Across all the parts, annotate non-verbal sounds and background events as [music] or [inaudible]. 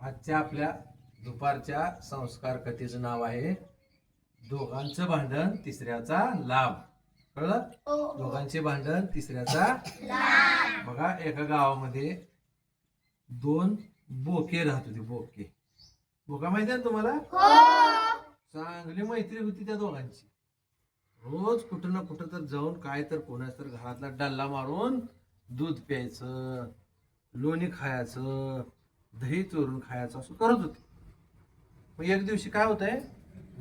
आजच्या आपल्या दुपारच्या संस्कार कथेचं नाव आहे दोघांचं भांडण तिसऱ्याचा लाभ. कळलं? दोघांचे भांडण तिसऱ्याचा बघा एका गावामध्ये दोन बोके राहत होते बोके. बोका माहिती आहे ना तुम्हाला? चांगली मैत्री होती त्या दोघांची. रोज कुठं ना कुठं तर जाऊन काय तर कोणाच तर घरातला डल्ला मारून दूध प्यायचं लोणी खायचं दही चोरून खायचं असं करत होते. मग एक दिवशी काय होतंय?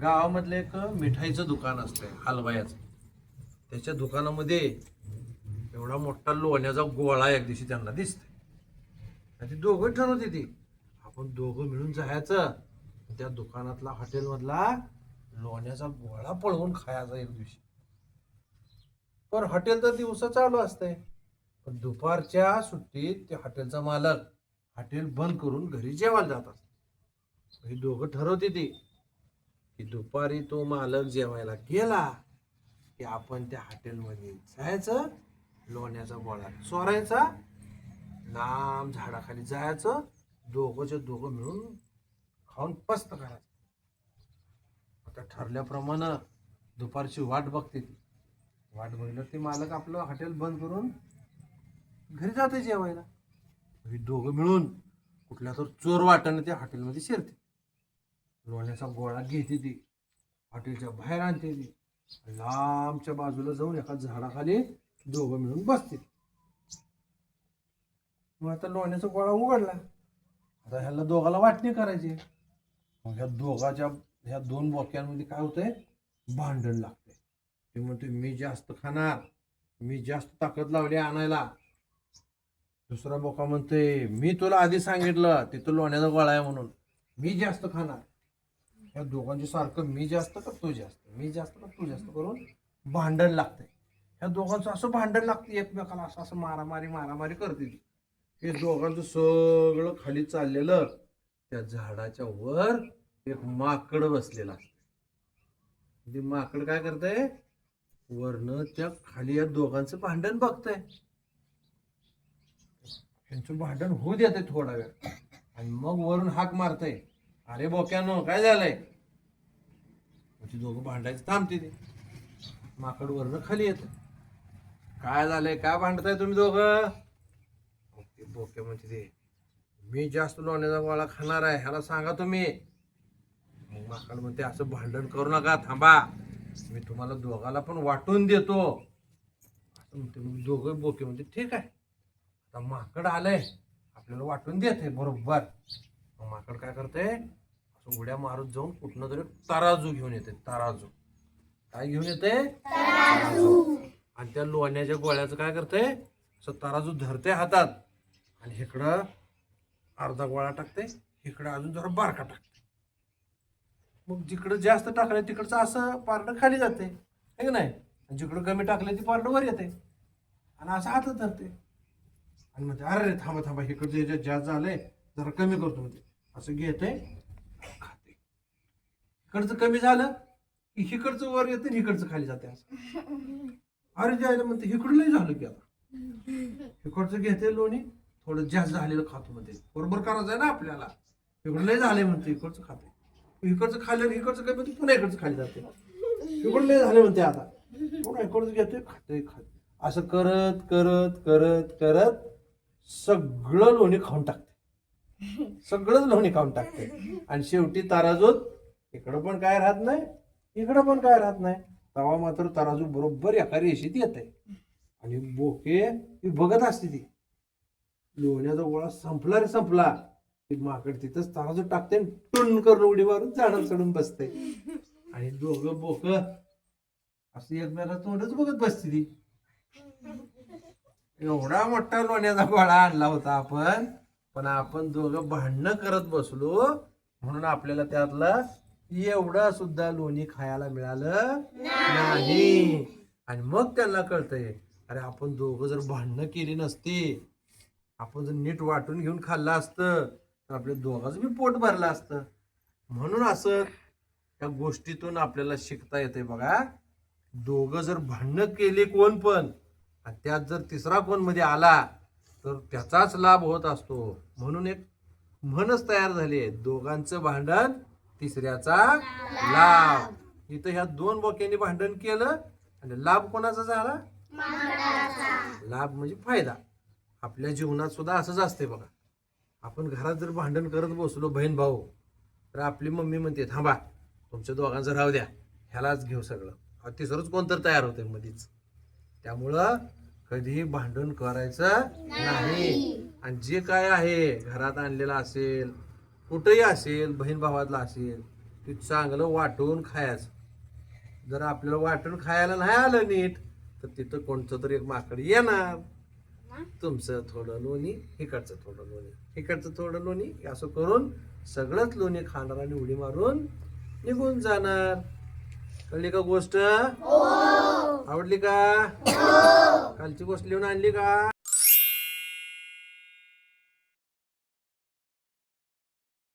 गावामधलं एक मिठाईचं दुकान असतंय हलवायाचं. त्याच्या दुकानामध्ये एवढा मोठा लोण्याचा गोळा एक दिवशी त्यांना दिसतोय. आणि ते दोघं ठरवते ती आपण दोघं मिळून जायचं. त्या दुकानातला हॉटेलमधला लोण्याचा गोळा पळवून खायचा एक दिवशी. पण हॉटेल तर दिवसा चालू असतंय. पण दुपारच्या सुट्टीत ते हॉटेलचा मालक हॉटेल बंद करून घरी जेवायला जात असत ही दोघं ठरवते ती की दुपारी तो मालक जेवायला गेला की आपण त्या हॉटेलमध्ये जायचं लोण्याचा गोळा चोरायचा लांब झाडाखाली जायचं दोघंच्या दोघं मिळून खाऊन पस्त करायचं. आता ठरल्याप्रमाणे दुपारची वाट बघते ती. वाट बघितलं ते मालक आपलं हॉटेल बंद करून घरी जाते जेवायला. हे दोघं मिळून कुठल्या तर चोर वाटाने त्या हॉटेलमध्ये शिरते. लोण्याचा गोळा घेते ती. हॉटेलच्या बाहेर आणते ती. लांबच्या बाजूला जाऊन एका झाडाखाली दोघं मिळून बसते. मग आता लोण्याचा गोळा उघडला. आता ह्याला दोघाला वाटणी करायची. मग ह्या दोघाच्या ह्या दोन बोक्यांमध्ये काय होतंय? भांडण लागते ते म्हणते मी जास्त खाणार. मी जास्त ताकद लावली आणायला. दुसरा बोका म्हणते मी तुला आधी सांगितलं तिथं लोण्याचा गोळा आहे म्हणून. मी जास्त खाणार. ह्या दोघांचे सारखं मी जास्त का तू जास्त? मी जास्त का तू जास्त करून भांडण लागतंय. ह्या दोघांचं असं भांडण लागते एकमेकाला असं असं मारामारी मारामारी करते ती हे दोघांचं सगळं खाली चाललेलं त्या झाडाच्या वर एक माकड बसलेलं असतं ते म्हणजे माकड काय करतंय? वरनं त्या खाली या दोघांचं भांडण बघतंय. त्यांचं भांडण होऊ देते थोडा वेळ. आणि मग वरून हाक मारतय. अरे बोक्यानो काय झालंय? ती दोघं भांडायचं थांबते ते. माकड वरनं खाली येत. काय झालंय काय भांडताय तुम्ही दोघं? ते बोके म्हणते ते मी जास्त लोण्याचा गोळा खाणार आहे ह्याला सांगा तुम्ही. मग माकड म्हणते असं भांडण करू नका थांबा. मी तुम्हाला दोघाला पण वाटून देतो. असं म्हणते दोघं बोके म्हणते ठीक आहे. आता माकड आलंय. आपल्याला वाटून देत आहे बरोबर. मग माकड काय करते? असं उड्या मारत जाऊन कुठनं तरी तराजू घेऊन येते तराजू. काय घेऊन येते? तराजू. आणि त्या लोण्याच्या गोळ्याचं काय करते? असं तराजू धरते हातात. आणि इकडं अर्धा गोळा टाकते इकडं अजून जरा बारका टाकते. मग जिकडं जास्त टाकलं तिकडचं असं पारडं खाली जाते है का नाही? आणि जिकडं कमी टाकलं ती पारडं वर येते. आणि असं हातात धरते. आणि म्हणते अरे थांबा थांबा इकडचं याच्यात जास्त झालंय जरा कमी करतो म्हणते. असं घेते खाते. इकडचं कमी झालं की इकडचं वर येतं आणि इकडचं खाली जाते असं. [laughs] अरे जायला म्हणते इकडं लई झालं की आता. इकडचं घेते लोणी थोडं जास्त झालेलं खातो म्हणते. बरोबर करायचं आहे ना आपल्याला. इकडं लय झालंय म्हणते इकडचं खाते. इकडचं खाल्लं इकडचं कमी होतं पुन्हा इकडचं खाली जाते. इकडं लय झाले म्हणते आता. पुन्हा इकडचं घेते खाते खाते. असं करत करत करत करत सगळं लोणी खाऊन टाकते. सगळंच लोणी खाऊन टाकते. आणि शेवटी ताराजूत इकडं पण काय राहत नाही इकडं पण काय राहत नाही. तवा मात्र तराजू बरोबर एका रेषेत येते आणि बोके ही बघत असते ती. लोण्याचा गोळा संपला रे संपला. ती माकड तिथंच तराजू टाकते आणि टुन करून उडी मारून झाडावर चढून बसते. आणि दोघं बोक असं एकमेकाला तोंडच बघत बसते ती. एवढा मोठा लोण्याचा गोळा आणला होता आपण पण आपण दोघं भांडणं करत बसलो म्हणून आपल्याला त्यातलं एवढं सुद्धा लोणी खायला मिळालं नाही. आणि मग त्यांना कळतंय अरे आपण दोघं जर भांडणं केली नसती आपण जर नीट वाटून घेऊन खाल्लं असतं तर आपल्या दोघांचं बी पोट भरलं असतं. म्हणून असं त्या गोष्टीतून आपल्याला शिकता येते बघा दोघं जर भांडणं केले कोण पण आणि त्यात जर तिसरा कोणमध्ये आला तर त्याचाच लाभ होत असतो. म्हणून एक म्हणच तयार झाली आहे. दोघांचं भांडण तिसऱ्याचा लाभ. इथं ह्या दोन बोक्यांनी भांडण केलं आणि लाभ कोणाचा झाला? लाभ म्हणजे फायदा. आपल्या जीवनात सुद्धा असंच असते बघा. आपण घरात जर भांडण करत बसलो बहीण भाऊ तर आपली मम्मी म्हणते थांबा तुमच्या दोघांचं राहू द्या. ह्यालाच घेऊ सगळं. तिसरंच कोणतर तयार होते मधीच. त्यामुळं कधीही भांडण करायचं नाही. आणि जे काय आहे घरात आणलेलं असेल कुठंही असेल बहीण भावातलं असेल ते चांगलं वाटून खायचं. जर आपल्याला वाटून खायला नाही आलं नीट तर तिथं कोणतं तरी एक माकड येणार. तुमचं थोडं लोणी इकडचं थोडं लोणी इकडचं थोडं लोणी असं करून सगळंच लोणी खाणार आणि उडी मारून निघून जाणार. कळली का गोष्ट? आवडली का? कालची गोष्ट लिहून आणली का?